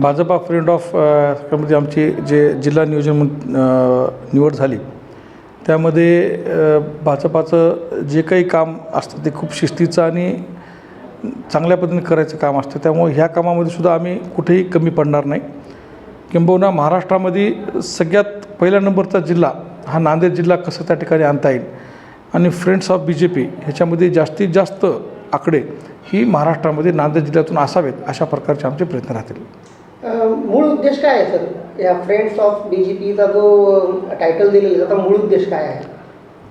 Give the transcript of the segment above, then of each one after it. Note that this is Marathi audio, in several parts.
भाजपा फ्रेंड ऑफ त्यामध्ये आमची जे जिल्हा नियोजन निवड झाली त्यामध्ये भाजपाचं जे काही काम असतं ते खूप शिस्तीचं आणि चांगल्या पद्धतीने करायचं काम असतं. त्यामुळे ह्या कामामध्ये सुद्धा आम्ही कुठेही कमी पडणार नाही. किंबहुना महाराष्ट्रामध्ये सगळ्यात पहिल्या नंबरचा जिल्हा हा नांदेड जिल्हा कसं त्या ठिकाणी आणता येईल आणि friends of B J P ह्याच्यामध्ये जास्तीत जास्त आकडे ही महाराष्ट्रामध्ये नांदेड जिल्ह्यातून असावेत अशा प्रकारचे आमचे प्रयत्न राहतील. मूळ उद्देश काय आहे सर? या फ्रेंड्स ऑफ बी जे पीचा जो टायटल दिलेला आहे, त्याचा मूळ उद्देश काय आहे?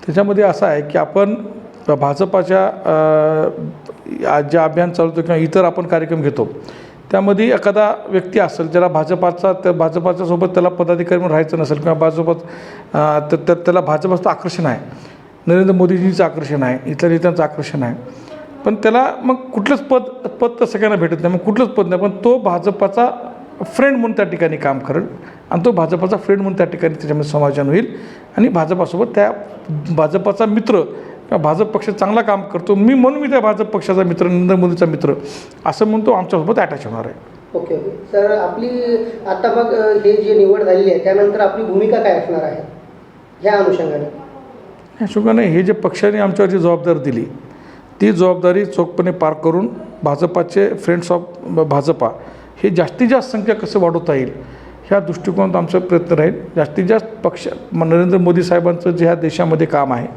त्याच्यामध्ये असं आहे की आपण भाजपाच्या जे अभियान चालवतो किंवा इतर आपण कार्यक्रम घेतो त्यामध्ये एखादा व्यक्ती असेल ज्याला भाजपाचा त्या भाजपाच्या सोबत त्याला पदाधिकारी म्हणून राहायचं नसेल किंवा भाजपात तर त्याला भाजपाचं आकर्षण आहे नरेंद्र मोदीजींचं आकर्षण आहे इथल्या नेत्यांचं आकर्षण आहे पण त्याला मग कुठलंच पद पद तर सगळ्यांना भेटत नाही मग कुठलंच पद नाही पण तो भाजपाचा फ्रेंड म्हणून त्या ठिकाणी काम करेल. आणि तो भाजपाचा फ्रेंड म्हणून त्या ठिकाणी त्याच्यामध्ये समायोजन होईल. आणि भाजपासोबत त्या भाजपाचा मित्र किंवा भाजप पक्ष चांगला काम करतो. मी म्हणून मी त्या भाजप पक्षाचा मित्र नरेंद्र मोदीचा मित्र असं म्हणून तो आमच्यासोबत अटॅच होणार आहे. Okay okay. सर आपली आता मग हे जे निवड झालेली आहे त्यानंतर आपली भूमिका काय असणार आहे? ह्या अनुषंगाने. या हिशोबाने हे जे पक्षाने आमच्यावर जी जबाबदारी दिली ती जबाबदारी चोखपणे पार करून भाजपाचे फ्रेंड्स ऑफ भाजपा हे जास्तीत जास्त संख्या कसं वाढवता येईल ह्या दृष्टिकोनात आमचा प्रयत्न राहील. जास्तीत जास्त पक्ष म- नरेंद्र मोदी साहेबांचं जे ह्या देशामध्ये काम आहे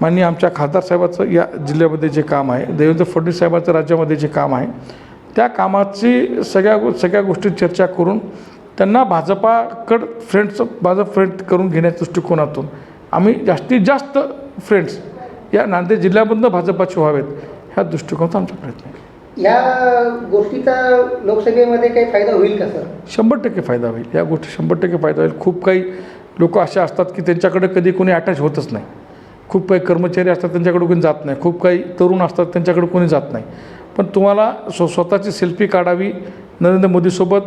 माननीय आमच्या खासदार साहेबाचं या जिल्ह्यामध्ये जे काम आहे देवेंद्र फडणवीस साहेबांचं राज्यामध्ये जे काम आहे त्या कामाची सगळ्या गो सगळ्या गोष्टी चर्चा करून त्यांना भाजपाकड फ्रेंड्स भाजप फ्रेंड करून घेण्याच्या दृष्टिकोनातून आम्ही जास्तीत जास्त फ्रेंड्स या नांदेड जिल्ह्यामधनं भाजपाचे व्हावेत ह्या दृष्टिकोनाचा आमचा प्रयत्न आहे. या गोष्टीचा लोकसभेमध्ये काही फायदा होईल का सर? शंभर टक्के फायदा होईल. या गोष्टी शंभर टक्के फायदा होईल. खूप काही लोक असे असतात की त्यांच्याकडे कधी कोणी अटॅच होतच नाही. खूप काही कर्मचारी असतात त्यांच्याकडे कोणी जात नाही. खूप काही तरुण असतात त्यांच्याकडे कोणी जात नाही. पण तुम्हाला स्व स्वतःची सेल्फी काढावी नरेंद्र मोदीसोबत.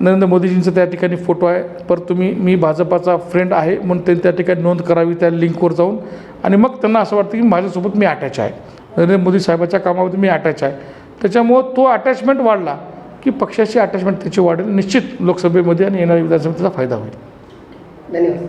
नरेंद्र मोदीजींचा त्या ठिकाणी फोटो आहे. पर तुम्ही मी भाजपाचा फ्रेंड आहे म्हणून त्यांनी त्या ठिकाणी नोंद करावी त्या लिंकवर जाऊन. आणि मग त्यांना असं वाटतं की माझ्यासोबत मी अटॅच आहे. नरेंद्र मोदी साहेबाच्या कामामध्ये मी अटॅच आहे. त्याच्यामुळं तो अटॅचमेंट वाढला की पक्षाची अटॅचमेंट त्याची वाढेल. निश्चित लोकसभेमध्ये आणि येणाऱ्या विधानसभेचा फायदा होईल. धन्यवाद.